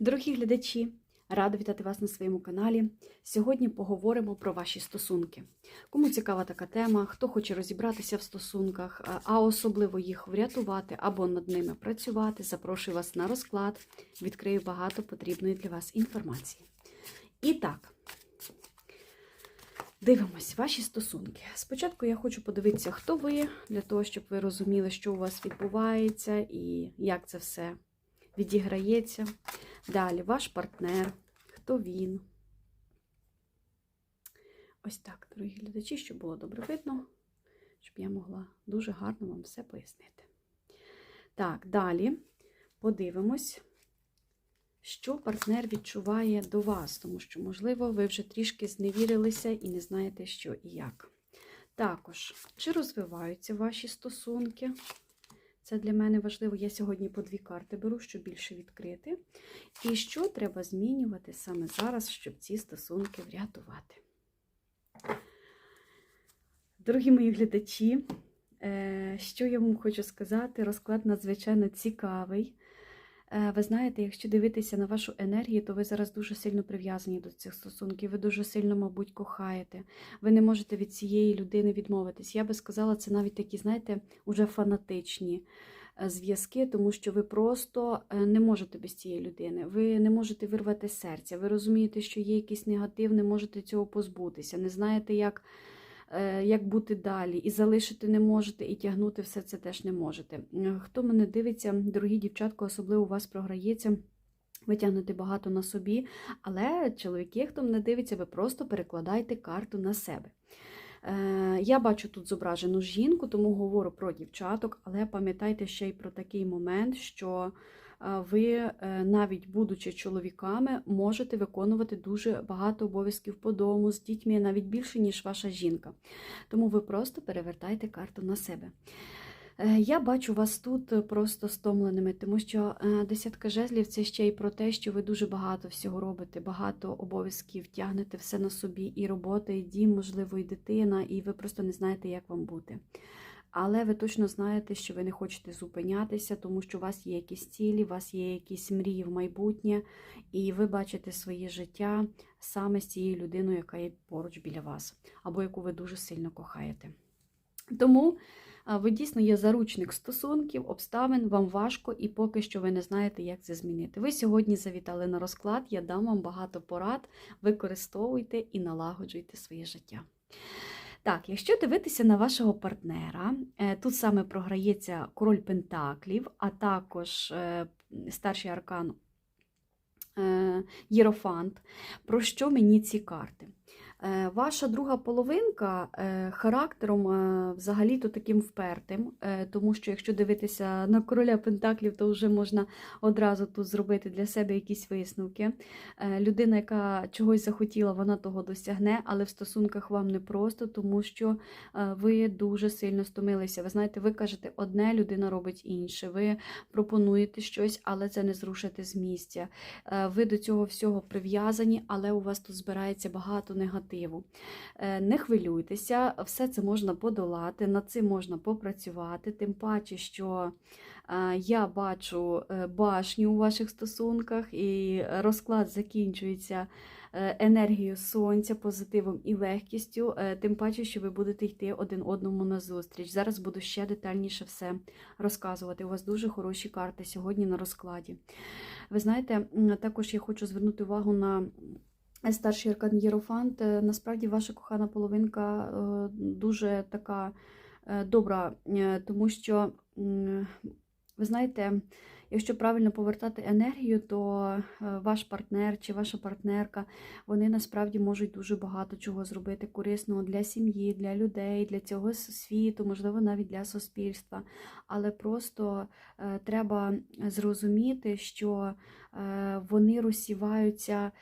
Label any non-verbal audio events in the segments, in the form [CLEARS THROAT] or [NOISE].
Дорогі глядачі, рада вітати вас на своєму каналі. Сьогодні поговоримо про ваші стосунки. Кому цікава така тема, хто хоче розібратися в стосунках, а- а особливо їх врятувати або над ними працювати, запрошую вас на розклад. Відкрию багато потрібної для вас інформації. І так. Дивимось ваші стосунки. Спочатку я хочу подивитися, хто ви, для того, щоб ви розуміли, що у вас відбувається і як це все відіграється. Далі ваш партнер, хто він. Ось так, дорогі глядачі, щоб було добре видно, щоб я могла дуже гарно вам все пояснити. Так, далі подивимось, що партнер відчуває до вас, тому що, можливо, ви вже трішки зневірилися і не знаєте, що і як. Також, чи розвиваються ваші стосунки? Це для мене важливо. Я сьогодні по дві карти беру, щоб більше відкрити. І що треба змінювати саме зараз, щоб ці стосунки врятувати. Дорогі мої глядачі, е, що я вам хочу сказати, розклад надзвичайно цікавий. Е, Ви знаєте, якщо дивитися на вашу енергію, то ви зараз дуже сильно прив'язані до цих стосунків. Ви дуже сильно, мабуть, кохаєте. Ви не можете від цієї людини відмовитись. Я би сказала, це навіть такі, знаєте, уже фанатичні е, зв'язки, тому що ви просто е, не можете без цієї людини. Ви не можете вирвати серця. Ви розумієте, що є якийсь негатив, не можете цього позбутися. Не знаєте, як. Е, Як бути далі, і залишити не можете, і тягнути все це теж не можете. Е, Хто мене дивиться, дорогі дівчатка, особливо у вас програється. Ви тягнете багато на собі, але чоловіки, хто мене дивиться, ви просто перекладайте карту на себе. Е, Я бачу тут зображену жінку, тому говорю про дівчаток, але пам'ятайте ще й про такий момент, що ви, е, навіть будучи чоловіками, можете виконувати дуже багато обов'язків по дому з дітьми, навіть більше, ніж ваша жінка. Тому ви просто перевертайте карту на себе. Е, Я бачу вас тут просто стомленими, тому що е, десятка жезлів це ще й про те, що ви дуже багато всього робите, багато обов'язків тягнете все на собі, і робота, і дім, можливо, і дитина, і ви просто не знаєте, як вам бути. Але ви точно знаєте, що ви не хочете зупинятися, тому що у вас є якісь цілі, у вас є якісь мрії в майбутнє, і ви бачите своє життя саме з цією людиною, яка є поруч біля вас, або яку ви дуже сильно кохаєте. Тому ви дійсно є заручник стосунків, обставин, вам важко, і поки що ви не знаєте, як це змінити. Ви сьогодні завітали на розклад, я дам вам багато порад, використовуйте і налагоджуйте своє життя. Так, якщо дивитися на вашого партнера, е, тут саме програється король Пентаклів, а також е, старший аркан е, Єрофант. Про що мені ці карти? Е, Ваша друга половинка е, характером е, взагалі-то таким впертим, тому що якщо дивитися на короля Пентаклів, то вже можна одразу тут зробити для себе якісь висновки. Людина, яка чогось захотіла, вона того досягне, але в стосунках вам непросто, тому що ви дуже сильно стомилися. Ви знаєте, ви кажете одне, людина робить інше. Ви пропонуєте щось, але це не зрушите з місця. Ви до цього всього прив'язані, але у вас тут збирається багато негативу. Е, Не хвилюйтеся, все це можна подолати, над цим можна попрацювати, тим паче, що е, я бачу е, башню у ваших стосунках, і розклад закінчується енергією сонця, позитивом і легкістю, тим паче, що ви будете йти один одному на зустріч. Зараз буду ще детальніше все розказувати. У вас дуже хороші карти сьогодні на розкладі. Ви знаєте, також я хочу звернути увагу на старший аркан Єрофант. Е, Насправді ваша кохана половинка е, дуже така е, добра, тому що, ви знаєте, якщо правильно повертати енергію, то ваш партнер чи ваша партнерка, вони насправді можуть дуже багато чого зробити корисного для сім'ї, для людей, для цього світу, можливо, навіть для суспільства. Але просто треба зрозуміти, що вони розсіваються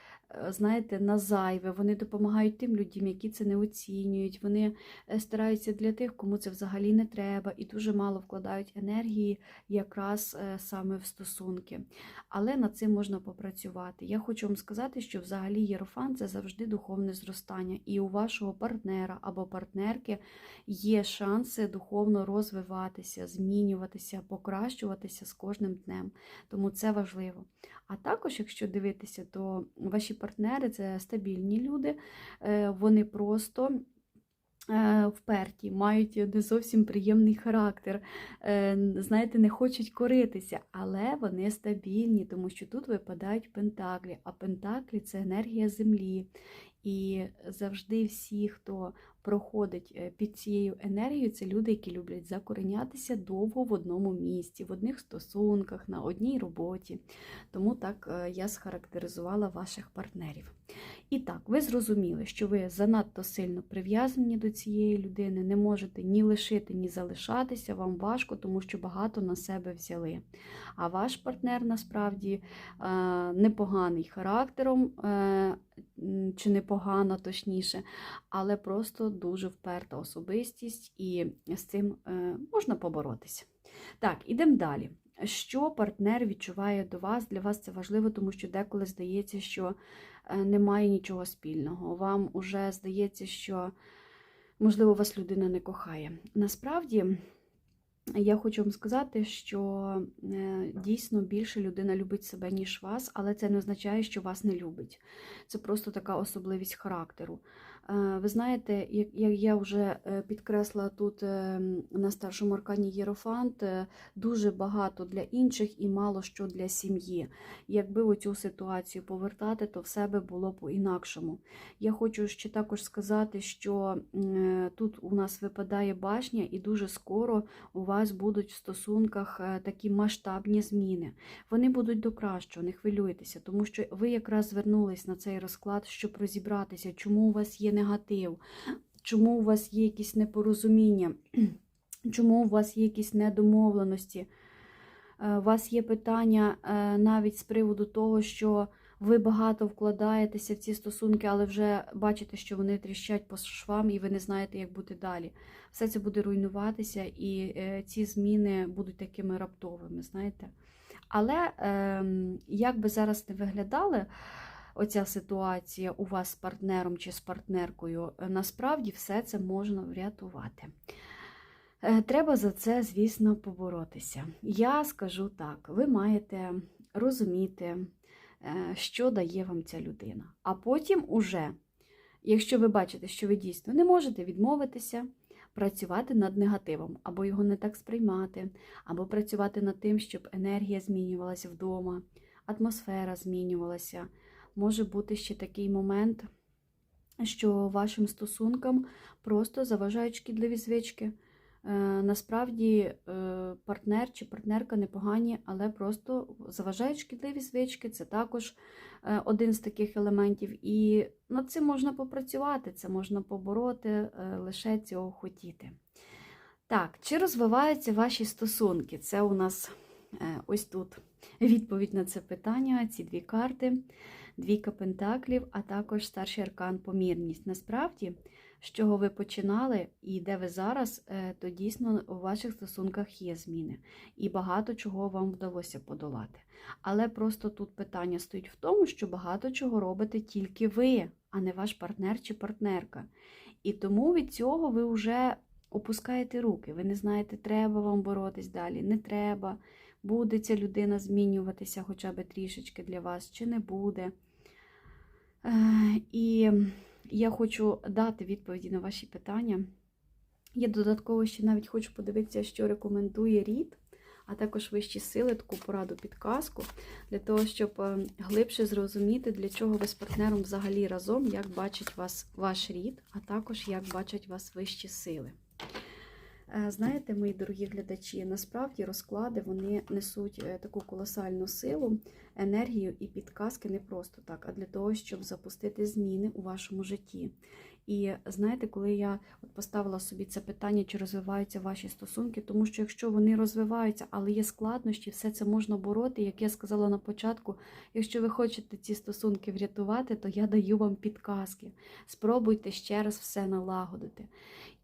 знаєте, на зайве, вони допомагають тим людям, які це не оцінюють, вони е, стараються для тих, кому це взагалі не треба, і дуже мало вкладають енергії якраз е, саме в стосунки. Але над цим можна попрацювати. Я хочу вам сказати, що взагалі єрофан це завжди духовне зростання, і у вашого партнера або партнерки є шанси духовно розвиватися, змінюватися, покращуватися з кожним днем. Тому це важливо. А також, якщо дивитися, то ваші партнери це стабільні люди, е, вони просто. е, Вперті, мають не зовсім приємний характер, е, знаєте, не хочуть коритися, але вони стабільні, тому що тут випадають пентаклі, а пентаклі це енергія землі. І завжди всі, хто проходить е, під цією енергією, це люди, які люблять закоренятися довго в одному місці, в одних стосунках, на одній роботі. Тому так е, я схарактеризувала ваших партнерів. І так, ви зрозуміли, що ви занадто сильно прив'язані до цієї людини, не можете ні лишити, ні залишатися, вам важко, тому що багато на себе взяли. А ваш партнер насправді е, непоганий характером, е, чи непогана, точніше, але просто дуже вперта особистість, і з цим е, можна поборотися. Так, ідемо далі. Що партнер відчуває до вас? Для вас це важливо, тому що деколи здається, що е, немає нічого спільного. Вам уже здається, що, можливо, вас людина не кохає. Насправді, я хочу вам сказати, що е, дійсно більше людина любить себе, ніж вас, але це не означає, що вас не любить. Це просто така особливість характеру. Е, Ви знаєте, як я вже е, підкресла тут е, на старшому аркані Єрофант, е, дуже багато для інших і мало що для сім'ї. Якби оцю ситуацію повертати, то все би було по-інакшому. Я хочу ще також сказати, що тут у нас випадає башня, і дуже скоро у вас будуть в стосунках такі масштабні зміни. Вони будуть до кращого, не хвилюйтеся, тому що ви якраз звернулись на цей розклад, щоб розібратися, чому у вас є негатив, чому у вас є якісь непорозуміння, [CLEARS THROAT] чому у вас є якісь недомовленості. Е, У вас є питання е, навіть з приводу того, що ви багато вкладаєтеся в ці стосунки, але вже бачите, що вони тріщать по швам, і ви не знаєте, як бути далі. Все це буде руйнуватися, і е, ці зміни будуть такими раптовими, знаєте. Але ем, як би зараз не виглядали оця ситуація у вас з партнером чи з партнеркою, е, насправді все це можна врятувати. Е, Треба за це, звісно, поборотися. Я скажу так: ви маєте розуміти, е, що дає вам ця людина. А потім, уже, якщо ви бачите, що ви дійсно не можете відмовитися, працювати над негативом, або його не так сприймати, або працювати над тим, щоб енергія змінювалася вдома, атмосфера змінювалася. Може бути ще такий момент, що вашим стосункам просто заважають шкідливі звички. Е, Насправді е, партнер чи партнерка непогані, але просто заважають шкідливі звички. Це також е, один з таких елементів. І над цим можна попрацювати, це можна побороти, лише цього хотіти. Так, чи розвиваються ваші стосунки? Це у нас ось тут відповідь на це питання, ці дві карти, двійка пентаклів, а також старший аркан помірність. Насправді, з чого ви починали і де ви зараз, е, то дійсно у ваших стосунках є зміни. І багато чого вам вдалося подолати. Але просто тут питання стоїть в тому, що багато чого робите тільки ви, а не ваш партнер чи партнерка. І тому від цього ви вже опускаєте руки. Ви не знаєте, треба вам боротись далі, не треба. Буде ця людина змінюватися хоча б трішечки для вас, чи не буде. Е, І я хочу дати відповіді на ваші питання. Я додатково ще навіть хочу подивитися, що рекомендує рід, а також вищі сили, таку пораду підказку, для того, щоб е, глибше зрозуміти, для чого ви з партнером взагалі разом, як бачить вас ваш рід, а також як бачать вас вищі сили. Е, Знаєте, мої дорогі глядачі, насправді розклади вони несуть е, таку колосальну силу, енергію і підказки не просто так, а для того, щоб запустити зміни у вашому житті. І знаєте, коли я от поставила собі це питання, чи розвиваються ваші стосунки, тому що якщо вони розвиваються, але є складнощі, все це можна бороти. Як я сказала на початку, якщо ви хочете ці стосунки врятувати, то я даю вам підказки. Спробуйте ще раз все налагодити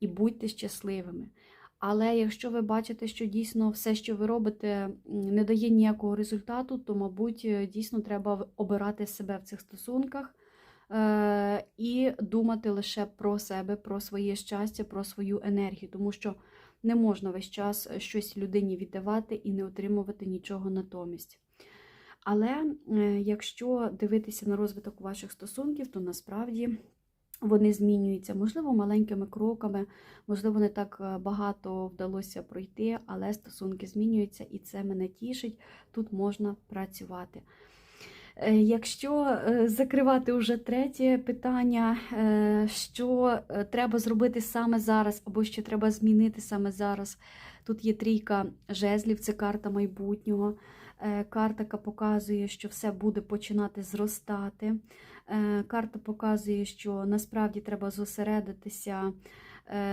і будьте щасливими. Але якщо ви бачите, що дійсно все, що ви робите, не дає ніякого результату, то, мабуть, е, дійсно треба обирати себе в цих стосунках і думати лише про себе, про своє щастя, про свою енергію, тому що не можна весь час щось людині віддавати і не отримувати нічого натомість. Але е, якщо дивитися на розвиток ваших стосунків, то насправді вони змінюються, можливо, маленькими кроками, можливо, не так е, багато вдалося пройти, але стосунки змінюються, і це мене тішить. Тут можна працювати. Е, Якщо е, закривати вже третє питання, е, що треба зробити саме зараз, або що треба змінити саме зараз. Тут є трійка жезлів, це карта майбутнього. Карта, показує, що все буде починати зростати. Карта показує, що насправді треба зосередитися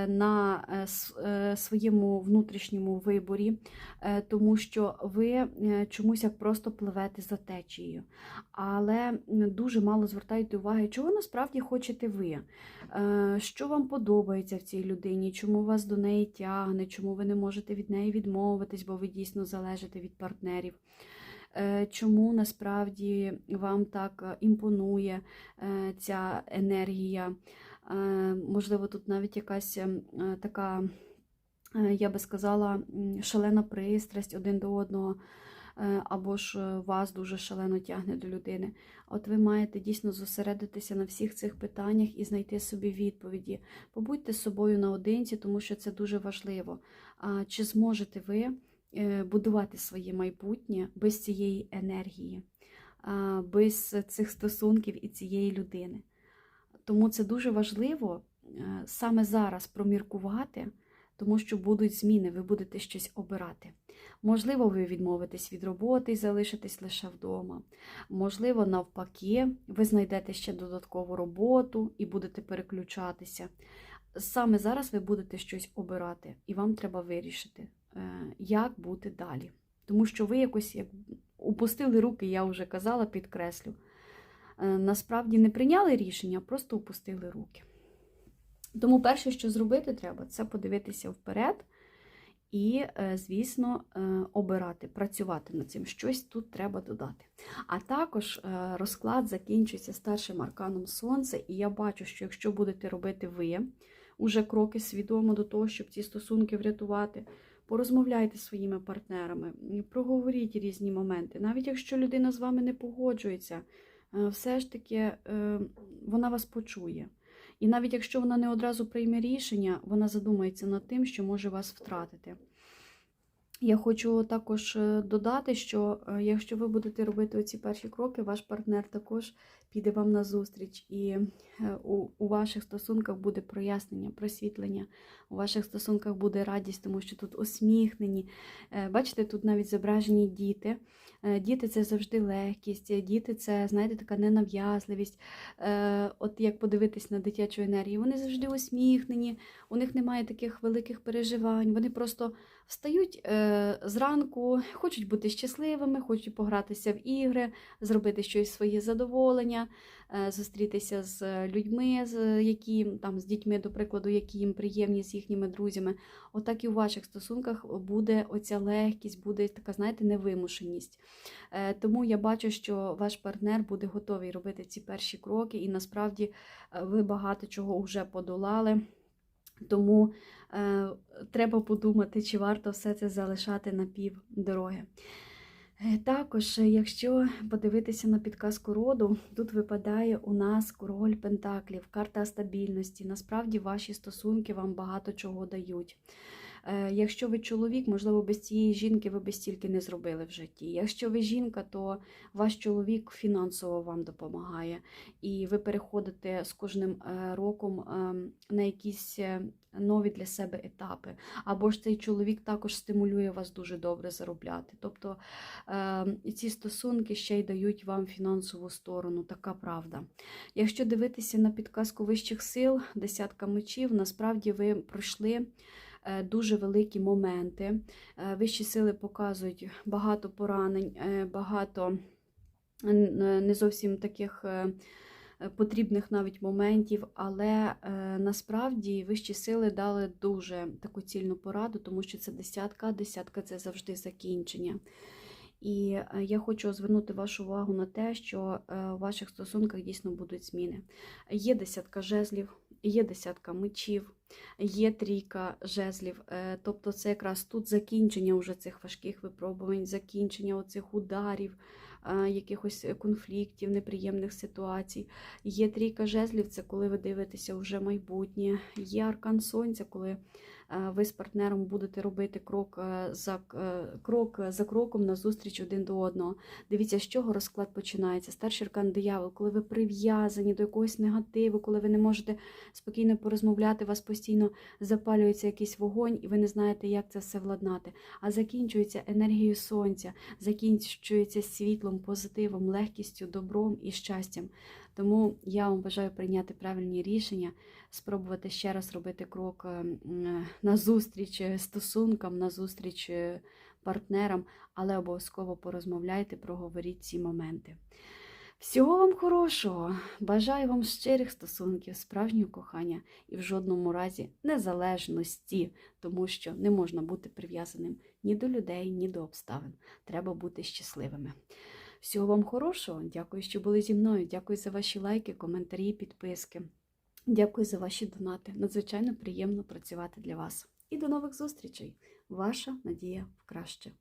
на е, е, своєму внутрішньому виборі, е, тому що ви е, чомусь як просто пливете за течією. Але дуже мало звертаєте уваги, чого насправді хочете ви, Е, що вам подобається в цій людині, чому вас до неї тягне, чому ви не можете від неї відмовитись, бо ви дійсно залежите від партнерів. Е, Чому насправді вам так е, імпонує е, ця енергія? Е, Можливо, тут навіть якась ем, е, така, е, я би сказала, шалена пристрасть один до одного, або ж вас дуже шалено тягне до людини. От ви маєте дійсно зосередитися на всіх цих питаннях і знайти собі відповіді. Побудьте з собою наодинці, тому що це дуже важливо. А Чи зможете ви будувати своє майбутнє без цієї енергії, без цих стосунків і цієї людини? Тому це дуже важливо е, саме зараз проміркувати, тому що будуть зміни, ви будете щось обирати. Можливо, ви відмовитесь від роботи і залишитесь лише вдома. Можливо, навпаки, ви знайдете ще додаткову роботу і будете переключатися. Саме зараз ви будете щось обирати, і вам треба вирішити, е, як бути далі. Тому що ви якось як упустили руки, я вже казала, підкреслю. Е, Насправді не прийняли рішення, а просто упустили руки. Тому перше, що зробити треба, це подивитися вперед і, е, звісно, е, обирати, працювати над цим. Щось тут треба додати. А також розклад закінчується старшим арканом Сонця, і я бачу, що якщо будете робити ви уже кроки свідомо до того, щоб ці стосунки врятувати, порозмовляйте зі своїми партнерами, проговоріть різні моменти. Навіть якщо людина з вами не погоджується, все ж таки е, вона вас почує. І навіть якщо вона не одразу прийме рішення, вона задумається над тим, що може вас втратити. Я хочу також е, додати, що е, якщо ви будете робити оці перші кроки, ваш партнер також піде вам на зустріч, і е, у, у ваших стосунках буде прояснення, просвітлення, у ваших стосунках буде радість, тому що тут усміхнені. Е, Бачите, тут навіть зображені діти. Е, Діти це завжди легкість, діти це, знаєте, така ненав'язливість. От як подивитись на дитячу енергію, вони завжди усміхнені, у них немає таких великих переживань, вони просто встають зранку, хочуть бути щасливими, хочуть погратися в ігри, зробити щось своє задоволення, е, зустрітися з людьми, з які там з дітьми, до прикладу, які їм приємні з їхніми друзями. Отак і у ваших стосунках буде оця легкість, буде така, знаєте, невимушеність. Е, Тому я бачу, що ваш партнер буде готовий робити ці перші кроки, і насправді е, ви багато чого вже подолали. Тому е, треба подумати, чи варто все це залишати на пів дороги. Е, Також, е, якщо подивитися на підказку роду, тут випадає у нас король Пентаклів, карта стабільності. Насправді ваші стосунки вам багато чого дають. Е, Якщо ви чоловік, можливо, без цієї жінки ви би стільки не зробили в житті. Якщо ви жінка, то ваш чоловік фінансово вам допомагає, і ви переходите з кожним е, роком ем, на якісь е, нові для себе етапи. Або ж цей чоловік також стимулює вас дуже добре заробляти. Тобто ем, ці стосунки ще й дають вам фінансову сторону, така правда. Якщо дивитися на підказку вищих сил, десятка мечів, насправді ви пройшли дуже великі моменти. Е, Вищі сили показують багато поранень, е, багато е, не зовсім таких е, е, потрібних навіть моментів, але е, насправді вищі сили дали дуже таку цільну пораду, тому що це десятка, десятка це завжди закінчення. І е, я хочу звернути вашу увагу на те, що е, у ваших стосунках дійсно будуть зміни. Є десятка жезлів, є десятка мечів, є трійка жезлів. Е, Тобто це якраз тут закінчення уже цих важких випробувань, закінчення оцих ударів, е, якихось конфліктів, неприємних ситуацій. Є трійка жезлів, це коли ви дивитеся вже майбутнє. Є аркан сонця, коли ви з партнером будете робити крок е, за, е, крок за кроком назустріч один до одного. Дивіться, з чого розклад починається. Старший аркан диявол, коли ви прив'язані до якогось негативу, коли ви не можете спокійно порозмовляти, вас постійно запалюється якийсь вогонь, і ви не знаєте, як це все владнати. А закінчується енергією сонця, закінчується світлом, позитивом, легкістю, добром і щастям. Тому я вам бажаю прийняти правильні рішення, спробувати ще раз робити крок е, м, назустріч стосункам, назустріч е, партнерам, але обов'язково порозмовляйте, проговоріть ці моменти. Всього вам хорошого! Бажаю вам щирих стосунків, справжнього кохання і в жодному разі незалежності, тому що не можна бути прив'язаним ні до людей, ні до обставин. Треба бути щасливими. Всього вам хорошого! Дякую, що були зі мною. Дякую за ваші лайки, коментарі, підписки. Дякую за ваші донати. Надзвичайно приємно працювати для вас. І до нових зустрічей! Ваша надія в краще.